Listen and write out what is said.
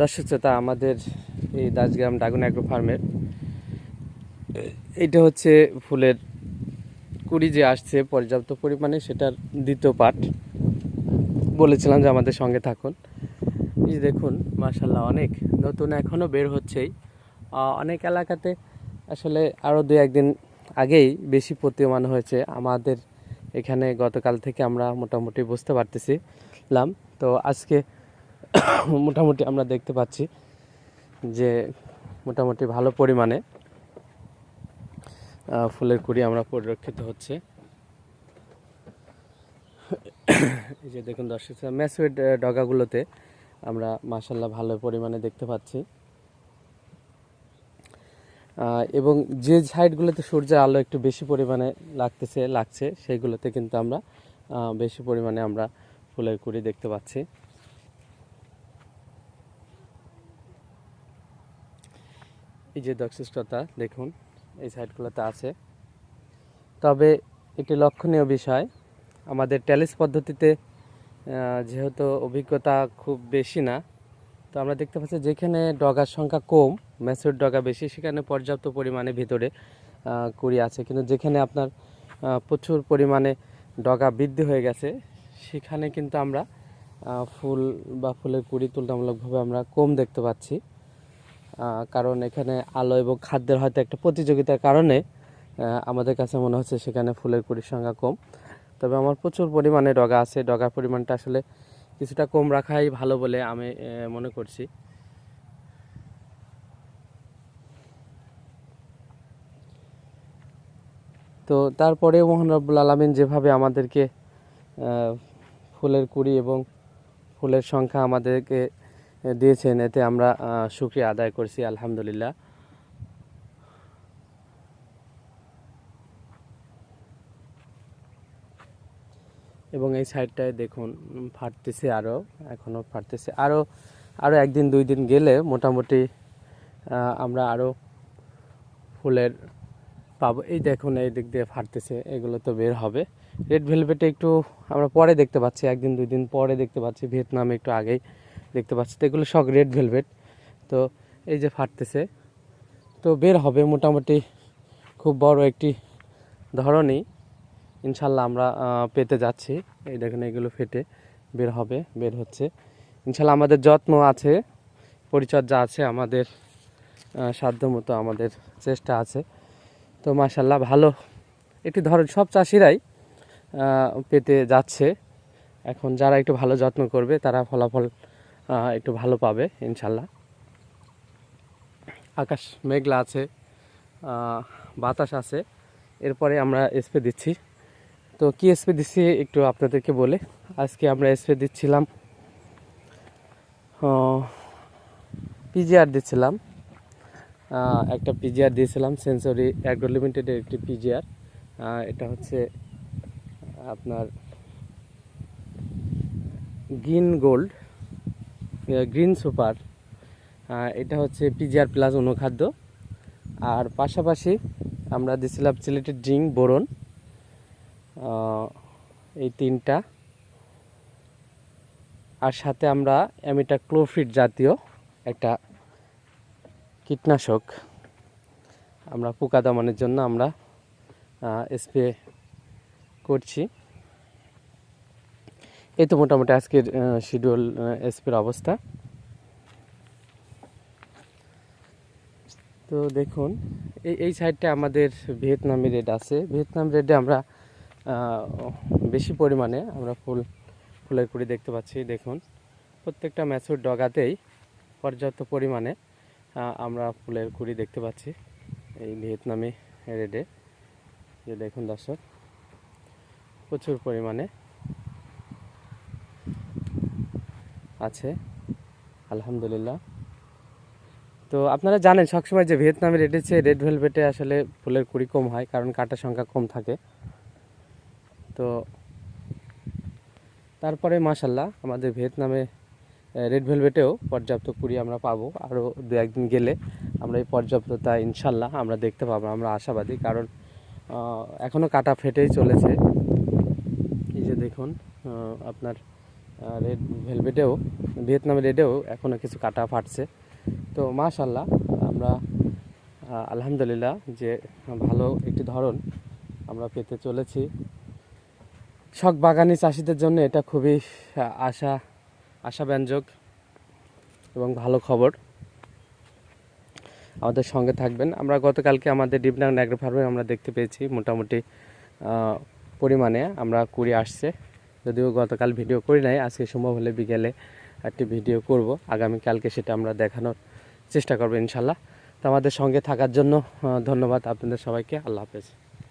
দর্শক শ্রোতা, আমাদের এই দাসগ্রাম ড্রাগন অ্যাগ্রো ফার্মের এটা হচ্ছে ফুলের কুড়ি যে আসছে, পর্যাপ্ত পরিমাণে সেটার দ্বিতীয় পার্ট বলেছিলাম যে আমাদের সঙ্গে থাকুন। এই দেখুন মার্শাল্লাহ অনেক নতুন এখনও বের হচ্ছেই। অনেক এলাকাতে আসলে আরও দু একদিন আগেই বেশি প্রতীয়মান হয়েছে। আমাদের এখানে গতকাল থেকে আমরা মোটামুটি বুঝতে পারতেছিলাম। তো আজকে মোটামুটি আমরা দেখতে পাচ্ছি যে মোটামুটি ভালো পরিমাণে ফুলের কুড়ি আমরা পরিলক্ষিত হচ্ছে। এই যে দেখুন দর্শক, ম্যাসুয়েড ডগাগুলোতে আমরা মাসাল্লাহ ভালো পরিমাণে দেখতে পাচ্ছি। এবং যে সাইডগুলোতে সূর্যের আলো একটু বেশি পরিমাণে লাগতেছে, লাগছে সেইগুলোতে কিন্তু আমরা বেশি পরিমাণে আমরা ফুলের কুড়ি দেখতে পাচ্ছি। এই যে দক্ষিষ্টতা দেখুন, এই সাইডগুলোতে আছে। তবে এটি লক্ষণীয় বিষয়, আমাদের ট্যালিস পদ্ধতিতে যেহেতু অভিজ্ঞতা খুব বেশি না, তো আমরা দেখতে পাচ্ছি যেখানে ডগার সংখ্যা কম, ম্যাচুর ডগা বেশি, সেখানে পর্যাপ্ত পরিমাণে ভিতরে কুড়ি আছে। কিন্তু যেখানে আপনার প্রচুর পরিমাণে ডগা বৃদ্ধি হয়ে গেছে, সেখানে কিন্তু আমরা ফুল বা ফুলের কুড়ি তুলনামূলকভাবে আমরা কম দেখতে পাচ্ছি। কারণ এখানে আলো এবং খাদ্যের হয়তো একটা প্রতিযোগিতার কারণে আমাদের কাছে মনে হচ্ছে সেখানে ফুলের কুড়ির সংখ্যা কম। তবে আমার প্রচুর পরিমাণে ডগা আছে। ডগার পরিমাণটা আসলে কিছুটা কম রাখাই ভালো বলে আমি মনে করছি। তো তারপরে মোহন রব্বুল আলমিন যেভাবে আমাদেরকে ফুলের কুড়ি এবং ফুলের সংখ্যা আমাদেরকে দিয়েছেন এতে আমরা আহ, শুকরিয়া আদায় করছি আলহামদুলিল্লাহ। এবং এই সাইডটায় দেখুন ফাটতেছে আরও এখনও ফাটতেছে। আরও আরও একদিন দুই দিন গেলে মোটামুটি আমরা আরও ফুলের পাবো। এই দেখুন এই দিক দিয়ে ফাটতেছে এগুলো তো বের হবে। রেড ভেলভেটে একটু আমরা পরে দেখতে পাচ্ছি একদিন দুই দিন পরে দেখতে পাচ্ছি ভিয়েতনামে একটু আগেই। দেখতে পাচ্ছি তো এগুলো সব রেড ভেলভেট তো এই যে ফাটতেছে। তো বের হবে মোটামুটি খুব বড় একটি ধরনই ইনশাল্লাহ আমরা পেতে যাচ্ছি। এই দেখুন এগুলো ফেটে বের হবে বের হচ্ছে। ইনশাল্লাহ আমাদের যত্ন আছে পরিচর্যা আছে আমাদের আহ, সাধ্যমতো আমাদের চেষ্টা আছে। তো মাশাল্লাহ ভালো একটি ধরন সব চাষিরাই পেতে যাচ্ছে। এখন যারা একটু ভালো যত্ন করবে তারা ফলাফল একটু ভালো পাবে, ইনশাল্লাহ। আকাশ মেঘলা আছে বাতাস আছে। এরপরে আমরা স্প্রে দিচ্ছি। তো কি স্প্রে দিচ্ছি একটু আপনাদেরকে বলে। আজকে আমরা স্প্রে দিচ্ছিলাম পিজিআর দিচ্ছিলাম। একটা পিজিআর দিয়েছিলাম সেন্সরি অ্যাগ্রো লিমিটেডের একটি পিজিআর এটা হচ্ছে আপনার গ্রিন গোল্ড গ্রিন সুপার এটা হচ্ছে পিজিআর প্লাস অনুখাদ্য। আর পাশাপাশি আমরা দিছিলাম সিলেটেড ড্রিঙ্ক বোরন এই তিনটা। আর সাথে আমরা অ্যামিটা ক্লোফিট জাতীয় একটা কীটনাশক আমরা পোকা দমনের জন্য আমরা স্প্রে করছি। এই তো মোটামুটি আজকের শিডিউল স্প্রের অবস্থা। তো দেখুন, এই এই সাইডটা আমাদের ভিয়েতনামি রেড আছে। ভিয়েতনাম রেডে আমরা বেশি পরিমাণে আমরা ফুল, ফুলের কুড়ি দেখতে পাচ্ছি। দেখুন, প্রত্যেকটা ম্যাচুর ডগাতেই পর্যাপ্ত পরিমাণে আমরা ফুলের কুড়ি দেখতে পাচ্ছি এই ভিয়েতনামি রেডে। যে দেখুন দর্শক, প্রচুর পরিমাণে আছে, আলহামদুলিল্লাহ। তো আপনারা জানেন সবসময় যে ভিয়েতনামি রেডে চেয়ে রেড ভেলভেটে আসলে ফুলের কুড়ি কম হয়, কারণ কাটার সংখ্যা কম থাকে। তো তারপরে মাসাল্লাহ আমাদের ভিয়েতনামে রেড ভেলভেটেও পর্যাপ্ত কুড়ি আমরা পাবো। আরও দু একদিন গেলে আমরা এই পর্যাপ্ততা ইনশাল্লাহ আমরা দেখতে পাবো, আমরা আশাবাদী। কারণ এখনও কাটা ফেটেই চলেছে। এই যে দেখুন আপনার রেড ভেলভেটেও ভিয়েতনামি রেডেও এখনও কিছু কাটা ফাটছে। তো মাশাল্লাহ আমরা আলহামদুলিল্লাহ যে ভালো একটি ধরন আমরা পেতে চলেছি। শখ বাগানি চাষিদের জন্য এটা খুবই আশা, আশাব্যঞ্জক এবং ভালো খবর। আমাদের সঙ্গে থাকবেন। আমরা গতকালকে আমাদের ডিপনাং অ্যাগ্রো ফার্মে আমরা দেখতে পেয়েছি মোটামুটি পরিমাণে। আমরা কুড়ি আসছে। যদিও গতকাল ভিডিও করি নাই, আজকে সম্ভব হলে বিকেলে একটি ভিডিও করব। আগামীকালকে সেটা আমরা দেখানোর চেষ্টা করব ইনশাল্লাহ। তো আমাদের সঙ্গে থাকার জন্য ধন্যবাদ আপনাদের সবাইকে। আল্লাহ হাফেজ।